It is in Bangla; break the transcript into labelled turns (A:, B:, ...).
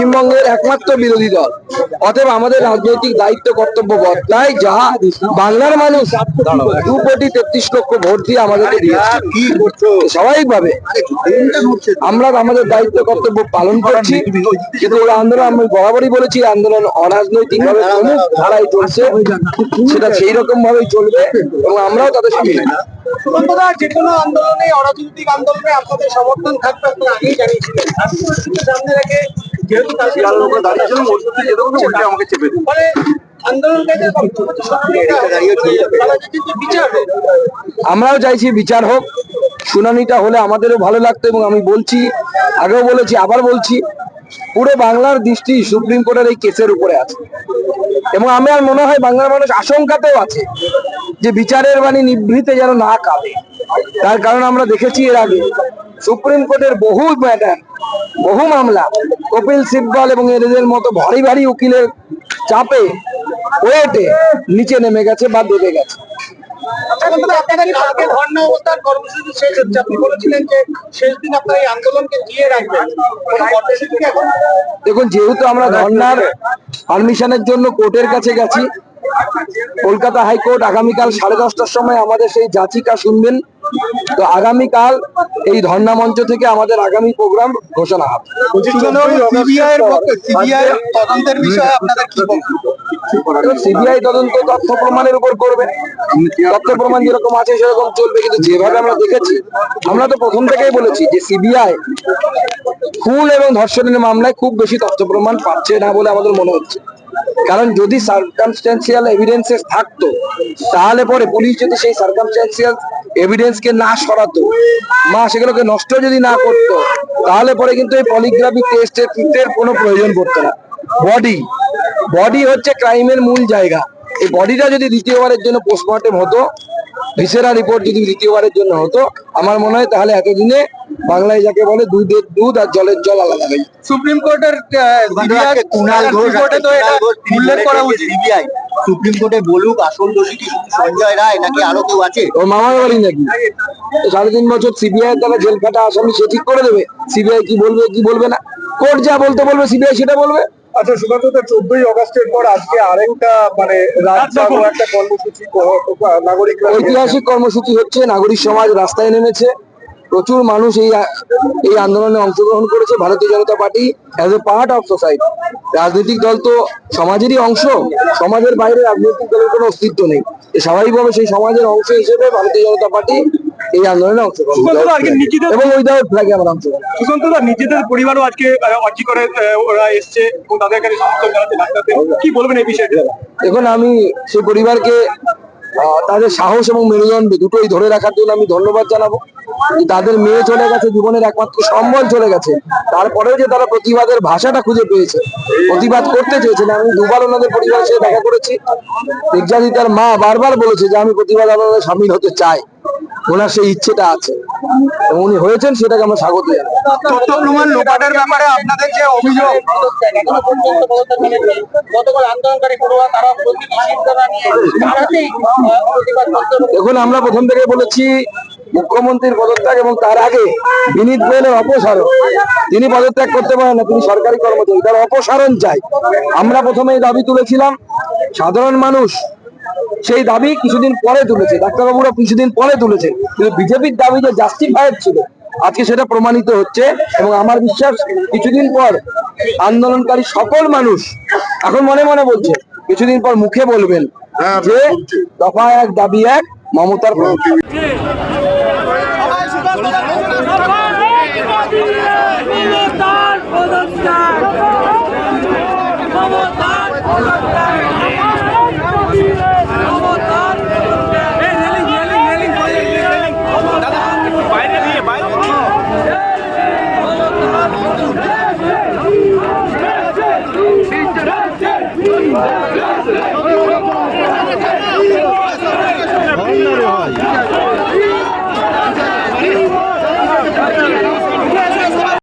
A: পশ্চিমবঙ্গের একমাত্র বিরোধী দল। অতএব আমাদের রাজনৈতিক দায়িত্ব কর্তব্য বদলায়। যা বাংলার মানুষ দু কোটি তেত্রিশ লক্ষ ভোট দিয়ে আমাদেরকে দিয়েছে। স্বাভাবিকভাবে আমরা আমাদের দায়িত্ব কর্তব্য পালন করছি। কিন্তু ওই আন্দোলন আমি বরাবরই বলেছি আন্দোলন অরাজনৈতিক ভাবে প্রমুখ ধারায় চলছে সেটা সেই রকম ভাবেই চলবে এবং আমরাও তাদের সঙ্গে
B: যে কোনো আন্দোলনে অরাজনৈতিক আন্দোলনে আপনাদের সমর্থন থাকবে আপনারা আগেই জানিয়েছিলেন। সামনে রেখে যেহেতু
A: আমরাও চাইছি বিচার হোক শুনানিটা হলে আমাদেরও ভালো লাগতো এবং আমি বলছি আগেও বলেছি আবার বলছি পুরো বাংলার দৃষ্টি সুপ্রিম কোর্টের এই কেসের উপরে আছে। এবং আমার মনে হয় বাংলার মানুষ আশঙ্কাতেও আছে যে বিচারের বাণী নিভৃতে যেন না কাঁদে। তার কারণ আমরা দেখেছি এর আগে। সুপ্রিম কোর্টের বহু ম্যাটার বহু মামলা কপিল সিব্বল এবং এদের মতো ভারী ভারী উকিলের চাপে ওয়েটে নিচে নেমে গেছে বা দেবে গেছে।
B: এখন?
A: দেখুন যেহেতু আমরা ধর্নার পারমিশনের জন্য কোর্টের কাছে গেছি কলকাতা হাইকোর্ট আগামীকাল সাড়ে দশটার সময় আমাদের সেই যাচিকা শুনবেন। তো আগামীকাল এই ধর্ণা মঞ্চ থেকে আমাদের আগামী প্রোগ্রাম ঘোষণা হবে।
B: সিবিআই এর তদন্তের বিষয়ে আপনাদের কি
A: সিবিআই তদন্ত তথ্য প্রমাণের উপর করবে। তথ্য প্রমাণ যেরকম আছে সেরকম চলবে। কিন্তু যেভাবে আমরা দেখেছি আমরা তো প্রথম থেকেই বলেছি যে সিবিআই খুন এবং ধর্ষণের মামলায় খুব বেশি তথ্য প্রমাণ পাচ্ছে না বলে আমাদের মনে হচ্ছে। কারণ যদি সার্কামস্ট্যান্সিয়াল এভিডেন্সেস থাকতো তাহলে পরে পুলিশ যদি সেই সার্কামস্ট্যান্সিয়াল এভিডেন্সকে না সরাতো মা সেগুলোকে নষ্ট যদি না করতো তাহলে পরে কিন্তু এই পলিগ্রাফি টেস্টের কোনো প্রয়োজন পড়তো না। বডি বডি হচ্ছে ক্রাইমের মূল জায়গা। এই বডিটা যদি দ্বিতীয়বারের জন্য পোস্টমর্টেম হতো ভিসেরা রিপোর্ট যদি দ্বিতীয়বারের জন্য হতো আমার মনে হয় তাহলে এতদিনে বাংলায় যাকে বলে দুধের দুধ আর জলের জল আলাদা হয়ে
B: সুপ্রিম কোর্টের উল্লেখ করা উচিত।
C: সুপ্রিম কোর্টে বলুক আসল দোষী কি শুধু সঞ্জয় রায় নাকি আরও কেউ আছে?
A: ওর মামার বাড়ি নাকি? সাড়ে তিন বছর সিবিআই দ্বারা জেল খাটা আসামি সে ঠিক করে দেবে। সিবিআই কি বলবে কি বলবে না? কোর্ট যা বলতে বলবে সিবিআই সেটা বলবে।
D: আচ্ছা সুকান্তদা চোদ্দই অগস্টের পর আজকে আরেকটা মানে রাজ্জাগো একটা কর্মসূচি ক- নাগরিকরা
A: ঐতিহাসিক কর্মসূচি হচ্ছে নাগরিক সমাজ রাস্তায় নেমেছে। প্রচুর মানুষ এই এই আন্দোলনে অংশগ্রহণ করেছে Bharatiya Janata Party as a part of society রাজনৈতিক দল তো সমাজেরই অংশ সমাজের বাইরে রাজনৈতিক দলের কোনো অস্তিত্ব নেই। স্বাভাবিকভাবে সেই সমাজের অংশ হিসেবে ভারতীয় জনতা পার্টি এই আন্দোলনে অংশগ্রহণ এবং উইদাউট ফ্ল্যাগে আমরা অংশগ্রহণ
D: সুকান্তদা নিজেদের পরিবারও আজকে অর্জি করে ওরা এসছে এবং তাদের কাছে সমর্থন জানাতে কি বলবেন এই বিষয়টা
A: দেখুন আমি সেই পরিবারকে তাদের সাহস এবং মেরুদণ্ড দুটোই ধরে রাখার জন্য আমি ধন্যবাদ জানাব। তাদের মেয়ে চলে গেছে জীবনের একমাত্র সম্বল চলে গেছে। তারপরেও যে তারা প্রতিবাদের ভাষাটা খুঁজে পেয়েছে প্রতিবাদ করতে চেয়েছেন আমি দুবার ওনাদের পরিবারের সাথে দেখা করেছি। নির্যাতিতার মা বারবার বলেছে যে আমি প্রতিবাদ আন্দোলনে সামিল হতে চাই। ওনার সেই ইচ্ছেটা আছে। এবং উনি হয়েছেন সেটাকে আমরা স্বাগত
B: তথ্য প্রমাণ লোপাটের ব্যাপারে আপনাদের যে অভিযোগ?
A: দেখুন আমরা প্রথম থেকে বলেছি মুখ্যমন্ত্রীর পদত্যাগ এবং তার আগে বিনীত গোয়েলের অপসারণ। তিনি পদত্যাগ করতে পারেন না তিনি সরকারি কর্মচারী। তার অপসারণ চাই। আমরা প্রথমে এই দাবি তুলেছিলাম সাধারণ মানুষ সেই দাবি কিছুদিন পরে তুলেছে ডাক্তারবাবুরা কিছুদিন পরে তুলেছে কিন্তু বিজেপির দাবি যে জাস্টিফাইড ছিল আজকে সেটা প্রমাণিত হচ্ছে এবং আমার বিশ্বাস কিছুদিন পর আন্দোলনকারী সকল মানুষ এখন মনে মনে বলছে কিছুদিন পর মুখে বলবেন যে দফা এক দাবি এক মমতার
E: মমতার